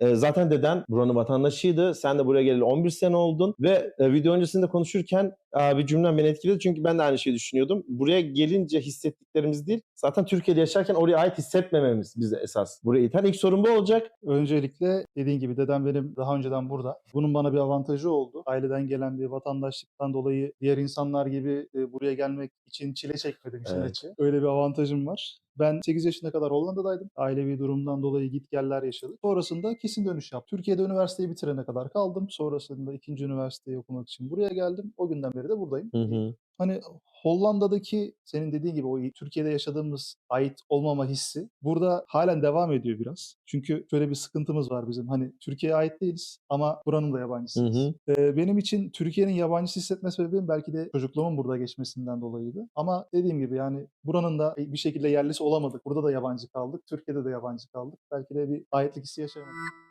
e, zaten deden buranın vatandaşıydı. Sen de buraya geleli 11 sene oldun ve e, video öncesinde konuşurken bir cümlem beni etkiledi. Çünkü ben de aynı şeyi düşünüyordum. Buraya gelince hissettiklerimiz değil, zaten Türkiye'de yaşarken oraya ait hissetmememiz bize esas buraya iten. İlk sorun bu olacak. Öncelikle dediğin gibi dedem benim daha önceden burada. Bunun bana bir avantajı oldu. Aileden gelen bir vatandaşlıktan dolayı diğer insanlar gibi e, buraya gelmek için çile çekmedim işin Evet. açığı. Öyle bir avantajım var. Ben 8 yaşına kadar Hollanda'daydım. Ailevi durumdan dolayı git geller yaşadık. Sonrasında kesin dönüş yaptım. Türkiye'de üniversiteyi bitirene kadar kaldım. Sonrasında ikinci üniversiteyi okumak için buraya geldim. O günden beri de buradayım. Hı hı. Hani Hollanda'daki senin dediğin gibi o Türkiye'de yaşadığımız ait olmama hissi burada halen devam ediyor biraz. Çünkü şöyle bir sıkıntımız var bizim. Hani Türkiye'ye ait değiliz ama buranın da Hı yabancısıyız. hı. Ee, benim için Türkiye'nin yabancısı hissetme sebebim belki de çocukluğumun burada geçmesinden dolayıydı. Ama dediğim gibi yani buranın da bir şekilde yerlisi olamadık. Burada da yabancı kaldık. Türkiye'de de yabancı kaldık. Belki de bir aitlik hissi yaşayamadık.